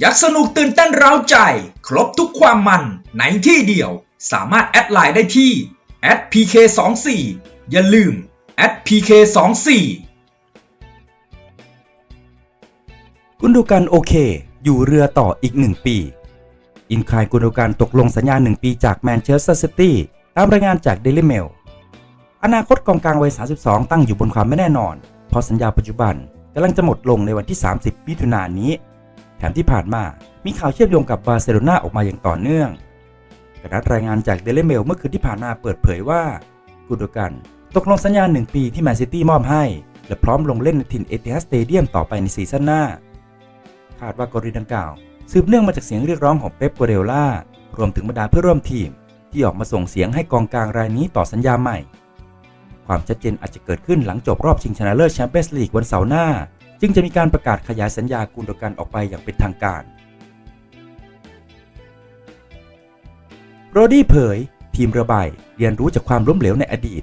อยากสนุกตื่นเต้นเร้าใจ ครบทุกความมันในที่เดียว สามารถแอดไลน์ได้ที่ @pk24 อย่าลืม @pk24 กุนโดกันโอเค อยู่เรือต่ออีกหนึ่งปี อินคายกุนโดกันตกลงสัญญาหนึ่งปีจากแมนเชสเตอร์ซิตี้ตามรายงานจากเดลิเมลอนาคตกองกลางวัย 32 ตั้งอยู่บนความไม่แน่นอน เพราะสัญญาปัจจุบันกำลังจะหมดลงในวันที่ 30มิถุนายนนี้ ถมที่ผ่านมา มีข่าวเชื่อมโยงกับบาร์เซโลนาออกมาอย่างต่อเนื่องกระดาษรายงานจากเดลิเมลเมื่อคืนที่ผ่านมาเปิดเผยว่ากุดกัน ตกลงสัญญาหนึ่งปีที่แมนซิตี้มอบให้ และพร้อมลงเล่นในถิ่นเอติฮัสเตเดียมต่อไปในซีซั่นหน้า คาดว่ากรณีดังกล่าว สืบเนื่องมาจากเสียงเรียกร้องของเป๊ปกัวเดโอล่ารวมถึงบรรดาเพื่อนร่วมทีม ที่ออกมาส่งเสียงให้กองกลางรายนี้ต่อสัญญาใหม่ ความชัดเจนอาจจะเกิดขึ้นหลังจบรอบชิงชนะเลิศแชมเปี้ยนส์ลีกวันเสาร์หน้า จึงจะมีการประกาศขยายสัญญากุนโดกันออกไปอย่างเป็นทางการ โรดี้เผย ทีมเรือใบเรียนรู้จากความล้มเหลวในอดีต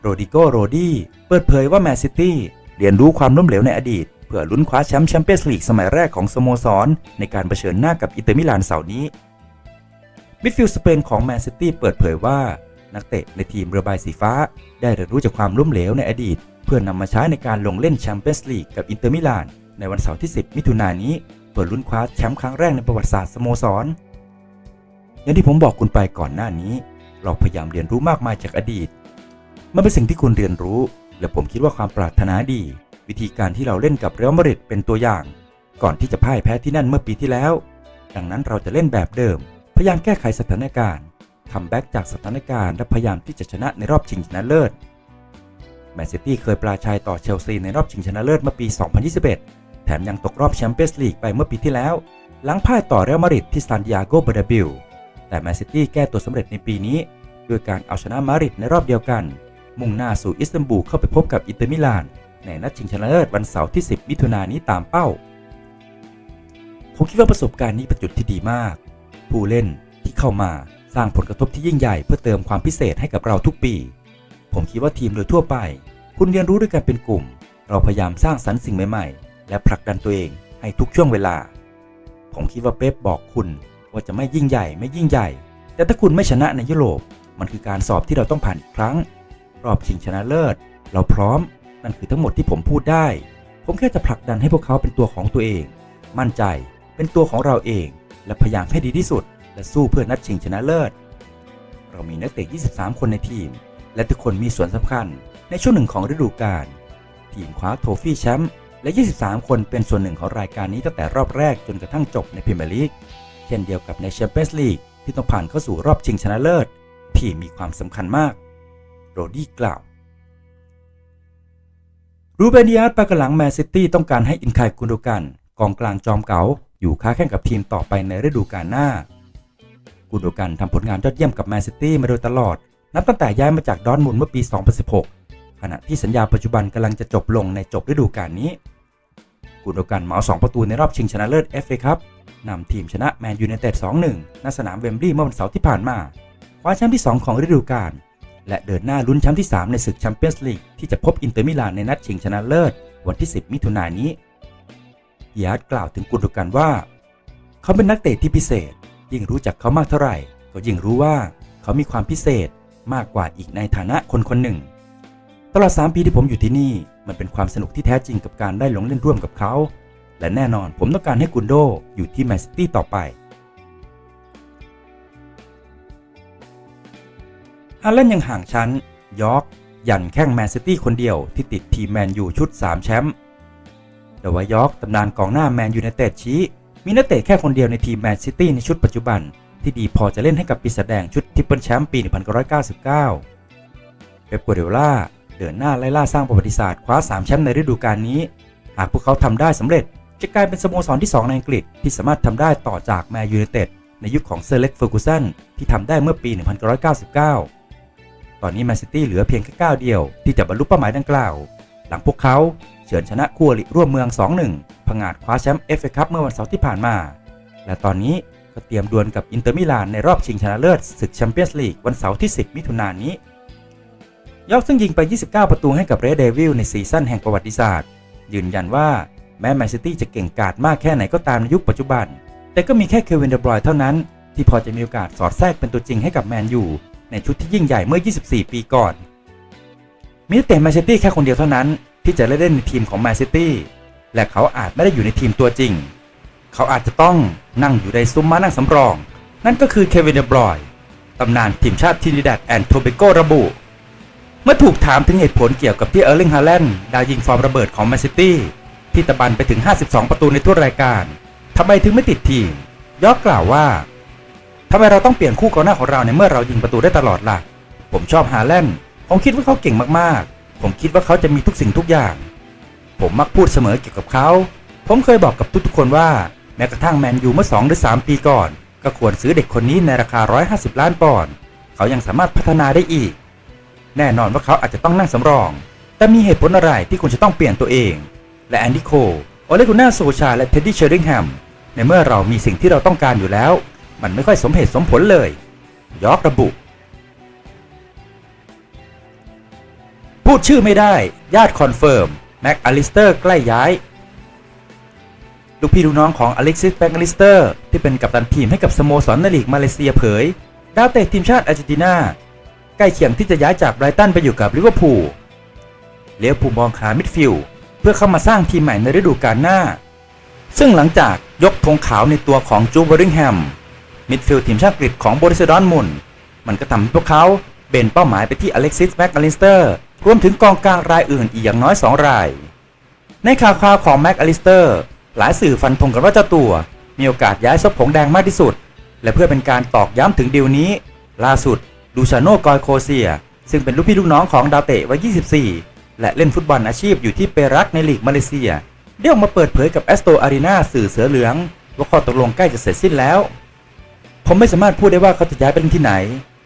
โรดิโกโรดี้เปิดเผยว่าแมนซิตี้เรียนรู้ความล้มเหลวในอดีต เพื่อลุ้นคว้าแชมป์แชมเปี้ยนส์ลีกสมัยแรกของสโมสร ในการเผชิญหน้ากับอินเตอร์มิลานเสาร์นี้มิดฟิลด์สเปนของแมนซิตี้เปิดเผยว่า นักเตะในทีมเรือใบสีฟ้า ได้เรียนรู้จากความล้มเหลวในอดีต เพื่อนำมาใช้ในการลงเล่นแชมเปี้ยนส์ลีกกับอินเตอร์มิลาน ในวันเสาร์ที่ 10 มิถุนายนนี้เพื่อลุ้นคว้าแชมป์ครั้งแรกในประวัติศาสตร์สโมสร อย่างที่ผมบอกคุณไปก่อนหน้านี้ เราพยายามเรียนรู้มากมายจากอดีต มันเป็นสิ่งที่คุณเรียนรู้ และผมคิดว่าความปรารถนาดี วิธีการที่เราเล่นกับเรอัลมาดริดเป็นตัวอย่าง ก่อนที่จะพ่ายแพ้ที่นั่นเมื่อปีที่แล้ว ดังนั้นเราจะเล่นแบบเดิม พยายามแก้ไขสถานการณ์คัมแบ็กจากสถานการณ์และพยายามที่จะชนะในรอบชิงชนะเลิศ แมนซิตี้เคยปราชัยต่อเชลซีในรอบชิงชนะเลิศเมื่อปี 2021 แถมยังตกรอบแชมเปี้ยนส์ลีกไปเมื่อปีที่แล้ว หลังพ่ายต่อเรอัลมาดริดที่ซานดิเอโกเบอร์นาบิลแต่แมนซิตี้แก้ตัวสำเร็จในปีนี้ ด้วยการเอาชนะมาดริดในรอบเดียวกัน มุ่งหน้าสู่อิสตันบูลเข้าไปพบกับอินเตอร์มิลาน ในนัดชิงชนะเลิศวันเสาร์ที่ 10 มิถุนายนนี้ตามเป้า ผมคิดว่าประสบการณ์นี้เป็นจุดที่ดีมาก ผู้เล่นที่เข้ามาสร้างผลกระทบที่ยิ่งใหญ่เพื่อเติมความพิเศษให้กับเราทุกปี ผมคิดว่าทีมโดยทั่วไป คุณเรียนรู้ด้วยกันเป็นกลุ่ม เราพยายามสร้างสรรค์สิ่งใหม่ๆ และผลักดันตัวเองให้ทุกช่วงเวลา ผมคิดว่าเป๊ปบอกคุณว่าจะไม่ยิ่งใหญ่ไม่ยิ่งใหญ่ แต่ถ้าคุณไม่ชนะในยุโรป มันคือการสอบที่เราต้องผ่านอีกครั้ง รอบชิงชนะเลิศ เราพร้อม นั่นคือทั้งหมดที่ผมพูดได้ ผมแค่จะผลักดันให้พวกเขาเป็นตัวของตัวเอง มั่นใจ เป็นตัวของเราเอง และพยายามให้ดีที่สุด และสู้เพื่อนัดชิงชนะเลิศ เรามีนักเตะ 23 คนในทีม และทุกคนมีส่วนสำคัญ ในช่วงหนึ่งของฤดูกาลทีมคว้าโทฟี่แชมป์และ 23 คนเป็นส่วนหนึ่งของรายการนี้ตั้งแต่รอบแรกจนกระทั่งจบในพรีเมียร์ลีกเช่นเดียวกับในแชมเปี้ยนส์ลีกที่ต้องผ่านเข้าสู่รอบชิงชนะเลิศ ที่มีความสำคัญมาก โรดี้กล่าวรูเบนดิอาร์ตปากหลังแมนซิตี้ต้องการให้อินคายกุนโดกันกองกลางจอมเก๋าอยู่ค้าแข่งกับทีมต่อไปในฤดูกาลหน้า กุนโดกันทำผลงานยอดเยี่ยมกับแมนซิตี้มาโดยตลอด นับตั้งแต่ย้ายมาจากดอร์ทมุนเมื่อปี 2016 ขณะที่สัญญาปัจจุบันกำลังจะจบลงในจบฤดูกาลนี้กุนโดกันเหมาสองประตูในรอบชิงชนะเลิศ FA ครับนำทีมชนะแมนยูไนเต็ด 2-1 ณ สนามเวมบลีย์เมื่อวันเสาร์ที่ผ่านมา คว้าแชมป์ที่ 2 ของฤดูกาล และเดินหน้าลุ้นแชมป์ที่ 3 ในศึกแชมเปี้ยนส์ลีกที่จะพบอินเตอร์มิลานในนัดชิงชนะเลิศ วันที่ 10 มิถุนายนนี้ยาร์ดกล่าวถึงกุนโดกันว่า เขาเป็นนักเตะที่พิเศษ ยิ่งรู้จักเขามากเท่าไหร่ ก็ยิ่งรู้ว่าเขามีความพิเศษมากกว่าอีกในฐานะคนคนหนึ่ง ตลอด 3 ปีที่ผมอยู่ที่นี่ มันเป็นความสนุกที่แท้จริงกับการได้ลงเล่นร่วมกับเขา และแน่นอนผมต้องการให้กุนโดอยู่ที่แมนซิตี้ต่อไปฮาเลนยังห่างชั้น ยอร์กยันแข้งแมนซิตี้คนเดียวที่ติดทีมแมนยูชุด 3 แชมป์แต่ว่ายอร์กตำนานกองหน้าแมนยูไนเต็ดชี้ มีนักเตะแค่คนเดียวในทีมแมนซิตี้ในชุดปัจจุบัน ที่ดีพอจะเล่นให้กับปีศาจแดงชุดทิปเปิลแชมป์ปี 1999 เป๊ปกัวเดล่า เดินหน้าไล่ล่าสร้างประวัติศาสตร์คว้า 3 แชมป์ในฤดูกาลนี้ หากพวกเขาทำได้สำเร็จ จะกลายเป็นสโมสรที่ 2 ในอังกฤษที่สามารถทำได้ต่อจากแมนยูไนเต็ดในยุคของเซอร์เล็กเฟอร์กูสันที่ทำได้เมื่อปี 1999 ตอนนี้แมนซิตี้เหลือเพียงแค่ก้าวเดียวที่จะบรรลุเป้าหมายดังกล่าว หลังพวกเขาเฉือนชนะคู่อริร่วมเมือง 2-1 ผงาดคว้าแชมป์เอฟเอคัพเมื่อวันเสาร์ที่ผ่านมา และตอนนี้ก็เตรียมดวลกับอินเตอร์มิลานในรอบชิงชนะเลิศศึกแชมเปี้ยนส์ลีกวันเสาร์ที่ 10 มิถุนายนนี้ ยอกซึ่งยิงไป 29 ประตูให้กับเรดเดวิลในซีซั่นแห่งประวัติศาสตร์ ยืนยันว่าแม้แมนซิตี้จะเก่งกาจมากแค่ไหนก็ตามในยุคปัจจุบัน แต่ก็มีแค่เควินเดบรอยเท่านั้น ที่พอจะมีโอกาสสอดแทรกเป็นตัวจริงให้กับแมนยูในชุดที่ยิ่งใหญ่เมื่อ 24 ปีก่อน มีนักเตะแมนซิตี้แค่คนเดียวเท่านั้น ที่จะเล่นในทีมของแมนซิตี้และเขาอาจไม่ได้อยู่ในทีมตัวจริง เขาอาจจะต้องนั่งอยู่ในซุ้มม้านั่งสำรอง นั่นก็คือเควินเดบรอยตำนานทีมชาติทินิดัดแอนด์โทเบโกระบุ เมื่อถูกถามถึงเหตุผลเกี่ยวกับที่เออร์ลิงฮาแลนด์ดาวยิงฟอร์มระเบิดของแมนซิตี้ที่ตะบันไปถึง 52 ประตูในทั่วรายการทำไมถึงไม่ติดทีมยอกกล่าวว่าทำไมเราต้องเปลี่ยนคู่กองหน้าของเราในเมื่อเรายิงประตูได้ตลอดล่ะ ผมชอบฮาแลนด์ผมคิดว่าเขาเก่งมากๆ ผมคิดว่าเขาจะมีทุกสิ่งทุกอย่าง ผมมักพูดเสมอเกี่ยวกับเขา ผมเคยบอกกับทุกๆคนว่าแม้กระทั่งแมนยูเมื่อ 2 หรือ 3 ปีก่อน ก็ควรซื้อเด็กคนนี้ในราคา 150 ล้านปอนด์เขายังสามารถพัฒนาได้อีก แน่นอนว่าเขาอาจจะต้องนั่งสำรอง แต่มีเหตุผลอะไรที่คุณจะต้องเปลี่ยนตัวเอง และแอนดี้โคโอเลกุน่าโซชา และเท็ดดี้เชอริงแฮมในเมื่อเรามีสิ่งที่เราต้องการอยู่แล้ว มันไม่ค่อยสมเหตุสมผลเลย ยอกระบุ พูดชื่อไม่ได้ ญาติคอนเฟิร์ม แม็กอลิสเตอร์ใกล้ย้าย ลูกพี่ลูกน้องของอเล็กซิสแม็กอลิสเตอร์ที่เป็นกัปตันทีมให้กับสโมสรในลีกมาเลเซียเผย ดาวเตะทีมชาติอาร์เจนตินา ใกล้เคียงที่จะย้ายจากไบรตันไปอยู่กับลิเวอร์พูลเลี้ยวภูมองหามิดฟิลด์เพื่อเข้ามาสร้างทีมใหม่ในฤดูกาลหน้า ซึ่งหลังจากยกธงขาวในตัวของจูเบอริงแฮมมิดฟิลด์ทีมชาติอังกฤษของโบริสดอนมุนมันก็ทำให้พวกเขาเบนเป้าหมายไปที่อเล็กซิสแม็กอลิสเตอร์รวมถึงกองกลางรายอื่นอีกอย่างน้อย 2 ราย ในข่าวคราวของแม็กอลิสเตอร์หลายสื่อฟันธงกันว่าเจ้าตัว มีโอกาสย้ายซบผงแดงมากที่สุด และเพื่อเป็นการตอกย้ำถึงดีลนี้ ล่าสุด ลูชาโนกอยโคเซีย ซึ่งเป็นลูกพี่ลูกน้องของดาวเตะวัย 24 และเล่นฟุตบอลอาชีพอยู่ที่เปรักในลีกมาเลเซีย ได้ออกมาเปิดเผยกับแอสโตอารีนาสื่อเสือเหลือง ว่าข้อตกลงใกล้จะเสร็จสิ้นแล้ว ผมไม่สามารถพูดได้ว่าเขาจะย้ายไปเล่นที่ไหน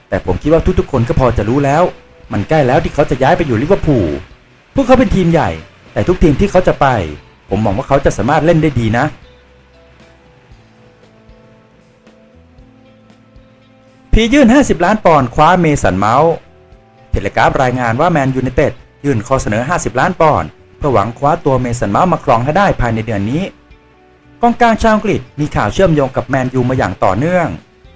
แต่ผมคิดว่าทุกๆ คนก็พอจะรู้แล้ว มันใกล้แล้วที่เขาจะย้ายไปอยู่ลิเวอร์พูล พวกเขาเป็นทีมใหญ่ แต่ทุกทีมที่เขาจะไป ผมมองว่าเขาจะสามารถเล่นได้ดีนะ พียื่น 50 ล้านปอนด์คว้าเมสันเมาส์เทเลกราฟรายงานว่าแมนยูไนเต็ดยื่นข้อเสนอ 50 ล้านปอนด์เพื่อหวังคว้าตัวเมสันเมาส์มาครองให้ได้ภายในเดือนนี้กองกลางชาวอังกฤษมีข่าวเชื่อมโยงกับแมนยูมาอย่างต่อเนื่อง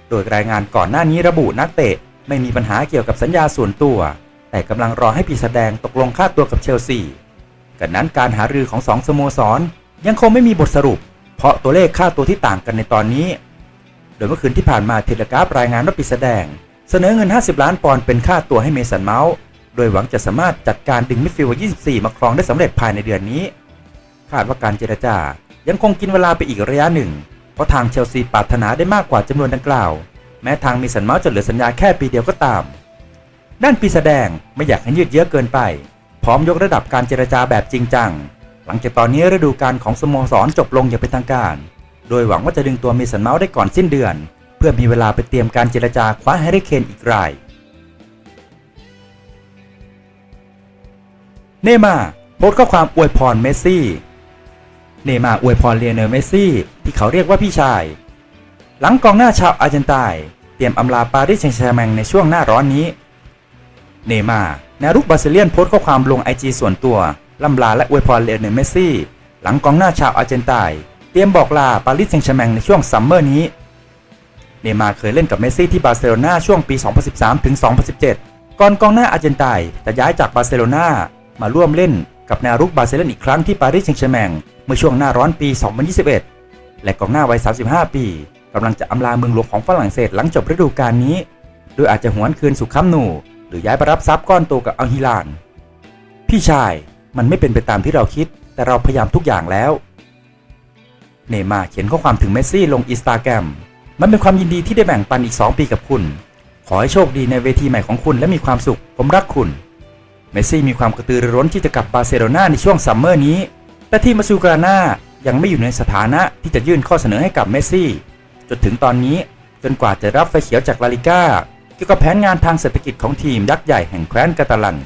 โดยรายงานก่อนหน้านี้ระบุนักเตะไม่มีปัญหาเกี่ยวกับสัญญาส่วนตัว แต่กำลังรอให้ปีแสดงตกลงค่าตัวกับเชลซีกันนั้นการหารือของสองสโมสรยังคงไม่มีบทสรุป เพราะตัวเลขค่าตัวที่ต่างกันในตอนนี้ โดยเมื่อคืนที่ผ่านมาเทเลกราฟรายงานว่าปีแสดง เสนอเงิน 50 ล้านปอนด์เป็นค่าตัวให้เมสันเมาส์ โดยหวังจะสามารถจัดการดึงมิดฟิลด์24 มาครองได้สำเร็จภายในเดือนนี้ คาดว่าการเจรจายังคงกินเวลาไปอีกระยะหนึ่ง เพราะทางเชลซีปรารถนาได้มากกว่าจำนวนดังกล่าว แม้ทางเมสันเมาส์จะเหลือสัญญาแค่ปีเดียวก็ตาม ด้านปีแสดงไม่อยากให้ยืดเยื้อเกินไป พร้อมยกระดับการเจรจาแบบจริงจัง หลังจากตอนนี้ฤดูกาลของสโมสรจบลงอย่างเป็นทางการ โดยหวังว่าจะดึงตัวเมสันเมาส์ได้ก่อนสิ้นเดือน เพื่อมีเวลาไปเตรียมการเจรจาคว้าแฮร์รี่เคนอีกราย เนมาโพสต์ข้อความอวยพรเมสซี่ เนมาอวยพรเลียเนลเมสซี่ที่เขาเรียกว่าพี่ชาย หลังกองหน้าชาวอาร์เจนไตน์เตรียมอำลาปารีสแซงต์แชร์แมงในช่วงหน้าร้อนนี้ เนมาแนวรุกบาซิเลียนโพสต์ข้อความลงไอจีส่วนตัวล่ำลาและอวยพรเลียเนลเมสซี่ หลังกองหน้าชาวอาร์เจนไตน์ เตรียมบอกลาปารีสแซงต์แชร์แมงในช่วงซัมเมอร์นี้ เนย์มาร์เคยเล่นกับเมสซี่ที่บาร์เซโลนาช่วงปี 2013 ถึง 2017 ก่อนกองหน้าอาร์เจนไตน์จะย้ายจากบาร์เซโลนามาร่วมเล่นกับแนวรุกบาร์เซโลนาอีกครั้งที่ปารีสแซงต์แชร์แมงเมื่อช่วงหน้าร้อนปี 2021 และกองหน้าวัย 35 ปีกำลังจะอำลาเมืองหลวงของฝรั่งเศสหลังจบฤดูกาลนี้ โดยอาจจะหวนคืนสู่คัมนู หรือย้ายไปรับทรัพย์ก้อนโตกับอัลฮิลาน พี่ชาย มันไม่เป็นไปตามที่เราคิด แต่เราพยายามทุกอย่างแล้ว เนย์มาร์เขียนข้อความถึงเมสซี่ลงอินสตาแกรมมันเป็นความยินดีที่ได้แบ่งปันอีก 2 ปีกับคุณ ขอให้โชคดีในเวทีใหม่ของคุณและมีความสุข ผมรักคุณ เมสซี่มีความกระตือรือร้นที่จะกลับบาร์เซโลนาในช่วงซัมเมอร์นี้ แต่ทีมมาซูกราน่ายังไม่อยู่ในสถานะที่จะยื่นข้อเสนอให้กับเมสซี่ จนถึงตอนนี้จนกว่าจะรับไฟเขียวจากลาลิก้าเกี่ยวกับแผนงานทางเศรษฐกิจของทีมยักษ์ใหญ่แห่งแคว้นกาตาลัน